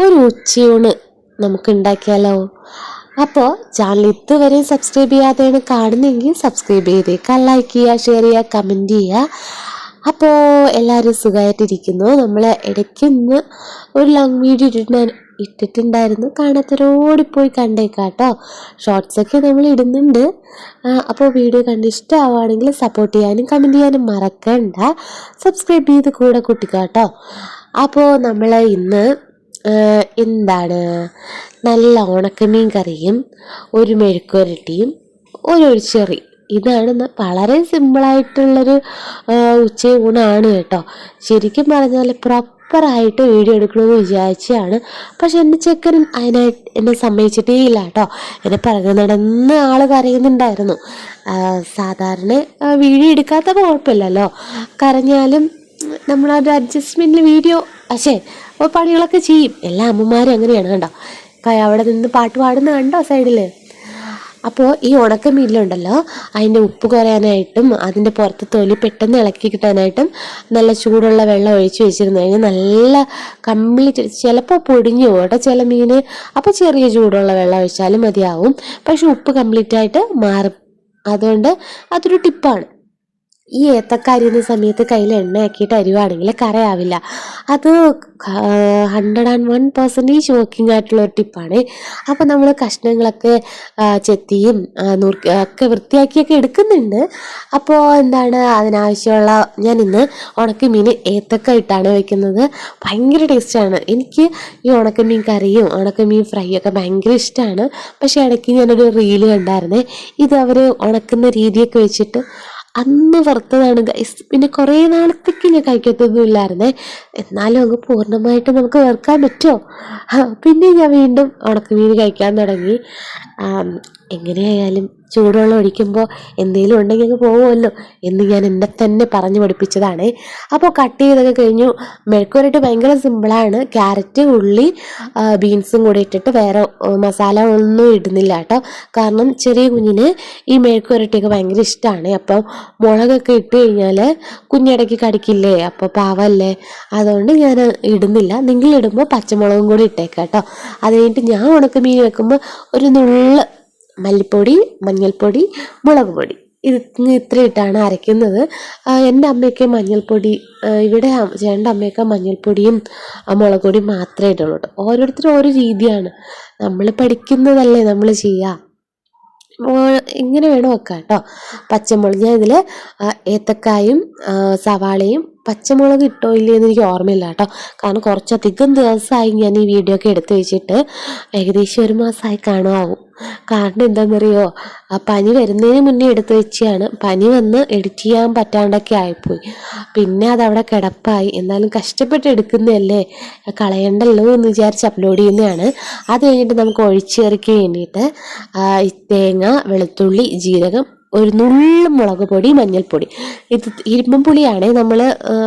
ഒരു ഉച്ചയൂണ് നമുക്ക് ഉണ്ടാക്കിയാലോ അപ്പോൾ ചാനൽ ഇതുവരെ സബ്സ്ക്രൈബ് ചെയ്യാതെയാണ് കാണുന്നെങ്കിൽ സബ്സ്ക്രൈബ് ചെയ്തേക്കാം ലൈക്ക് ചെയ്യുക ഷെയർ ചെയ്യുക കമന്റ് ചെയ്യുക. അപ്പോൾ എല്ലാവരും സുഖമായിട്ടിരിക്കുന്നു. നമ്മൾ ഇടയ്ക്ക് ഇന്ന് ഒരു ലോങ് വീഡിയോ ഇട്ടിട്ട് ഇട്ടിട്ടുണ്ടായിരുന്നു. കാണാത്തവരോടിപ്പോയി കണ്ടേക്കാം കേട്ടോ. ഷോർട്സൊക്കെ നമ്മൾ ഇടുന്നുണ്ട്. അപ്പോൾ വീഡിയോ കണ്ട് ഇഷ്ടമാവുകയാണെങ്കിൽ സപ്പോർട്ട് ചെയ്യാനും കമന്റ് ചെയ്യാനും മറക്കണ്ട. സബ്സ്ക്രൈബ് ചെയ്ത് കൂടെ കുട്ടിക്കാട്ടോ അപ്പോൾ നമ്മൾ ഇന്ന് എന്താണ്? നല്ല ഉണക്കമീൻ കറിയും ഒരു മെഴുക്കുരട്ടിയും ഒരു ഒഴിച്ചെറി ഇതാണ് വളരെ സിമ്പിളായിട്ടുള്ളൊരു ഉച്ചയൂണാണ് കേട്ടോ. ശരിക്കും പറഞ്ഞാൽ പ്രോപ്പറായിട്ട് വീഡിയോ എടുക്കണമെന്ന് വിചാരിച്ചാണ്. പക്ഷെ എന്റെ ചെക്കൻ അതിനായിട്ട് എന്നെ സമ്മതിച്ചിട്ടേ ഇല്ല കേട്ടോ. എന്നെ പറഞ്ഞു നടന്ന് ആൾ കരയുന്നുണ്ടായിരുന്നു. സാധാരണ വീഡിയോ എടുക്കാത്ത കുഴപ്പമില്ലല്ലോ. കരഞ്ഞാലും നമ്മളൊരു അഡ്ജസ്റ്റ്മെന്റിൽ വീഡിയോ പക്ഷേ അപ്പോൾ പണികളൊക്കെ ചെയ്യും. എല്ലാ അമ്മമാരും അങ്ങനെയാണ് കണ്ടോ? അവിടെ നിന്ന് പാട്ട് പാടുന്ന കണ്ടോ സൈഡിൽ അപ്പോൾ ഈ ഉണക്കമീനിലുണ്ടല്ലോ അതിന്റെ ഉപ്പ് കുറയാനായിട്ടും അതിന്റെ പുറത്ത് തൊലി പെട്ടെന്ന് ഇളക്കി കിട്ടാനായിട്ടും നല്ല ചൂടുള്ള വെള്ളം ഒഴിച്ച് വെച്ചിരുന്നു. കഴിഞ്ഞാൽ നല്ല കംപ്ലീറ്റ് ചിലപ്പോൾ പൊടിഞ്ഞു കേട്ടോ ചില മീൻ അപ്പോൾ ചെറിയ ചൂടുള്ള വെള്ളം ഒഴിച്ചാലും മതിയാവും. പക്ഷെ ഉപ്പ് കംപ്ലീറ്റ് ആയിട്ട് മാറും. അതുകൊണ്ട് അതൊരു ടിപ്പാണ്. ഈ ഏത്തക്ക അരിയുന്ന സമയത്ത് കയ്യിൽ എണ്ണയാക്കിയിട്ട് അരിവാണെങ്കിൽ കറയാവില്ല. അത് hundred and one percentage working ആയിട്ടുള്ള ഒരു ടിപ്പാണ്. അപ്പോൾ നമ്മൾ കഷ്ണങ്ങളൊക്കെ ചെത്തിയും നുറുക്കി ഒക്കെ വൃത്തിയാക്കിയൊക്കെ എടുക്കുന്നുണ്ട്. അപ്പോൾ എന്താണ് അതിനാവശ്യമുള്ള ഞാൻ ഇന്ന് ഉണക്കമീൻ ഏത്തക്ക ഇട്ടാണ് വെക്കുന്നത്. ഭയങ്കര ടേസ്റ്റാണ്. എനിക്ക് ഈ ഉണക്കമീൻ കറിയും ഉണക്കമീൻ ഫ്രൈ ഒക്കെ ഭയങ്കര ഇഷ്ടമാണ് പക്ഷേ ഇടയ്ക്ക് ഞാനൊരു റീൽ കണ്ടായിരുന്നേ ഇത് അവർ ഉണക്കുന്ന രീതിയൊക്കെ വെച്ചിട്ട് അന്ന് വറുത്തതാണ് ഗൈസ് പിന്നെ കുറേ നാളത്തേക്ക് ഞാൻ കഴിക്കത്തൊന്നും ഇല്ലായിരുന്നേ. എന്നാലും അങ്ങ് പൂർണമായിട്ട് നമുക്ക് വറുക്കാൻ പറ്റുമോ? പിന്നെ ഞാൻ വീണ്ടും ഉണക്കമീൻ കഴിക്കാൻ തുടങ്ങി. എങ്ങനെയായാലും ചൂടുവെള്ളം ഒഴിക്കുമ്പോൾ എന്തെങ്കിലും ഉണ്ടെങ്കിൽ അങ്ങ് പോകുമല്ലോ എന്ന് ഞാൻ എന്നെ തന്നെ പറഞ്ഞു പഠിപ്പിച്ചതാണ്. അപ്പോൾ കട്ട് ചെയ്തൊക്കെ കഴിഞ്ഞു. മെഴുക്കുവരട്ടി ഭയങ്കര സിമ്പിളാണ് ക്യാരറ്റ് ഉള്ളി ബീൻസും കൂടി ഇട്ടിട്ട് വേറെ മസാല ഒന്നും ഇടുന്നില്ല കേട്ടോ. കാരണം ചെറിയ കുഞ്ഞിന് ഈ മെഴുക്കുവരട്ടിയൊക്കെ ഭയങ്കര ഇഷ്ടമാണ് അപ്പം മുളകൊക്കെ ഇട്ട് കഴിഞ്ഞാൽ കുഞ്ഞിടയ്ക്ക് കടിക്കില്ലേ? അപ്പോൾ പാവല്ലേ? അതുകൊണ്ട് ഞാൻ ഇടുന്നില്ല. നിങ്ങളിടുമ്പോൾ പച്ചമുളകും കൂടി ഇട്ടേക്കാം കേട്ടോ. അത് കഴിഞ്ഞിട്ട് ഞാൻ ഉണക്കമീൻ വെക്കുമ്പോൾ ഒരു നുള്ള് മല്ലിപ്പൊടി മഞ്ഞൾപ്പൊടി മുളക് പൊടി. ഇത് ഇത്ര ഇട്ടാണ് അരയ്ക്കുന്നത്. എന്റെ അമ്മയൊക്കെ മഞ്ഞൾപ്പൊടി ഇവിടെ ചേട്ടന്റെ അമ്മയൊക്കെ മഞ്ഞൾപ്പൊടിയും മുളക് പൊടിയും മാത്രമേ ഇടുള്ളൂ കേട്ടോ. ഓരോരുത്തരും ഓരോ രീതിയാണ്. നമ്മൾ പഠിക്കുന്നതല്ലേ നമ്മൾ ചെയ്യുക. ഇങ്ങനെ വേണം വെക്കാം കേട്ടോ. പച്ചമുളക് ഞാൻ ഇതിൽ ഏത്തക്കായും സവാളയും പച്ചമുളക് ഇട്ടോ ഇല്ലേ എന്ന് എനിക്ക് ഓർമ്മയില്ല കേട്ടോ. കാരണം കുറച്ചധികം ദിവസമായി ഞാൻ ഈ വീഡിയോ ഒക്കെ എടുത്തു വെച്ചിട്ട് ഏകദേശം ഒരു മാസമായി കാണുമാവും കാരണം എന്താണെന്നറിയോ ആ പനി വരുന്നതിന് മുന്നേ എടുത്തു വെച്ചാണ് പനി വന്ന് എഡിറ്റ് ചെയ്യാൻ പറ്റാണ്ടൊക്കെ ആയിപ്പോയി. പിന്നെ അതവിടെ കിടപ്പായി. എന്നാലും കഷ്ടപ്പെട്ട് എടുക്കുന്നതല്ലേ? കളയണ്ടല്ലോ എന്ന് വിചാരിച്ച് അപ്ലോഡ് ചെയ്യുന്നതാണ്. അത് കഴിഞ്ഞിട്ട് നമുക്ക് ഒഴിച്ചേറിക്ക് വേണ്ടിയിട്ട് തേങ്ങ വെളുത്തുള്ളി ജീരകം ഒരു നുള്ളു മുളക് പൊടി മഞ്ഞൾപ്പൊടി. ഇത് ഇരുമ്പം പുളിയാണ്. നമ്മൾ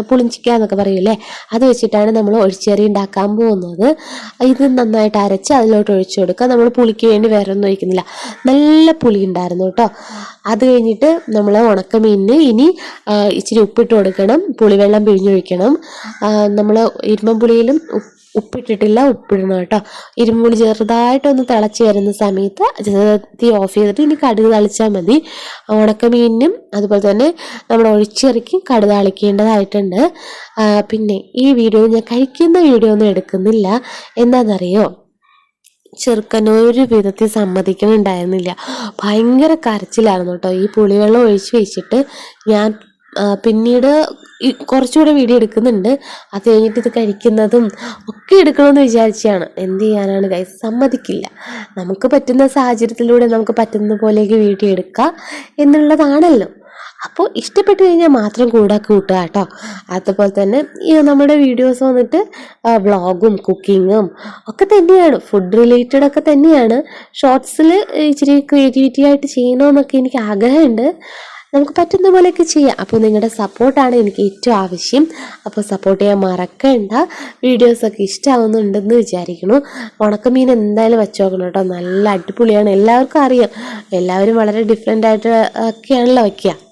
പുളിഞ്ചിക്ക എന്നൊക്കെ പറയൂലേ? അത് വെച്ചിട്ടാണ് നമ്മൾ ഒഴിച്ചേറി ഉണ്ടാക്കാൻ പോകുന്നത്. ഇത് നന്നായിട്ട് അരച്ച് അതിലോട്ട് ഒഴിച്ചു കൊടുക്കുക. നമ്മൾ പുളിക്ക് വേണ്ടി വേറെ ഒന്നും ഒഴിക്കുന്നില്ല. നല്ല പുളി ഉണ്ടായിരുന്നു കേട്ടോ അത് കഴിഞ്ഞിട്ട് നമ്മൾ ഉണക്കമീനിന് ഇനി ഇച്ചിരി ഉപ്പിട്ട് കൊടുക്കണം. പുളിവെള്ളം പിഴിഞ്ഞൊഴിക്കണം. നമ്മൾ ഇരുമ്പം പുളിയിലും ഉപ്പിട്ടിട്ടില്ല ഉപ്പിടണം കേട്ടോ. ഇരുമ്പുളി ചെറുതായിട്ടൊന്ന് തിളച്ച് വരുന്ന സമയത്ത് തീ ഓഫ് ചെയ്തിട്ട് ഇനി കടുക് തളിച്ചാൽ മതി. ഉണക്കമീനിനും അതുപോലെ തന്നെ നമ്മൾ ഒഴിച്ചിറക്കി കടുക് തളിക്കേണ്ടതായിട്ടുണ്ട്. പിന്നെ ഈ വീഡിയോ ഞാൻ കഴിക്കുന്ന വീഡിയോ ഒന്നും എടുക്കുന്നില്ല. എന്താണെന്നറിയോ ചെറുക്കനൊരു വിധത്തിൽ സമ്മതിക്കുന്നുണ്ടായിരുന്നില്ല ഭയങ്കര കരച്ചിലായിരുന്നു കേട്ടോ. ഈ പുളിവെള്ളം ഒഴിച്ച് വെച്ചിട്ട് ഞാൻ പിന്നീട് കുറച്ചുകൂടെ വീഡിയോ എടുക്കുന്നുണ്ട്. അത് കഴിഞ്ഞിട്ട് ഇത് കഴിക്കുന്നതും ഒക്കെ എടുക്കണമെന്ന് വിചാരിച്ചാണ്. എന്ത് ചെയ്യാനാണ് കൈ സമ്മതിക്കില്ല. നമുക്ക് പറ്റുന്ന സാഹചര്യത്തിലൂടെ നമുക്ക് പറ്റുന്ന പോലെയൊക്കെ വീഡിയോ എടുക്കുക എന്നുള്ളതാണല്ലോ. അപ്പോൾ ഇഷ്ടപ്പെട്ട് കഴിഞ്ഞാൽ മാത്രം കൂടെ കൂട്ടുക കേട്ടോ. അതുപോലെ തന്നെ ഈ നമ്മുടെ വീഡിയോസ് വന്നിട്ട് വ്ളോഗും കുക്കിങ്ങും ഒക്കെ തന്നെയാണ്. ഫുഡ് റിലേറ്റഡ് ഒക്കെ തന്നെയാണ്. ഷോർട്സിൽ ഇച്ചിരി ക്രിയേറ്റിവിറ്റി ആയിട്ട് ചെയ്യണമെന്നൊക്കെ എനിക്ക് ആഗ്രഹമുണ്ട്. നമുക്ക് പറ്റുന്ന പോലെയൊക്കെ ചെയ്യാം. അപ്പോൾ നിങ്ങളുടെ സപ്പോർട്ടാണ് എനിക്ക് ഏറ്റവും ആവശ്യം. അപ്പോൾ സപ്പോർട്ട് ചെയ്യാൻ മറക്കണ്ട. വീഡിയോസൊക്കെ ഇഷ്ടമാവുന്നുണ്ടെന്ന് വിചാരിക്കുന്നു. ഉണക്കമീൻ എന്തായാലും വെച്ച് നോക്കണം കേട്ടോ. നല്ല അടിപൊളിയാണ്. എല്ലാവർക്കും അറിയാം. എല്ലാവരും വളരെ ഡിഫറെന്റ് ആയിട്ട് ഒക്കെയാണല്ലോ വയ്ക്കുക.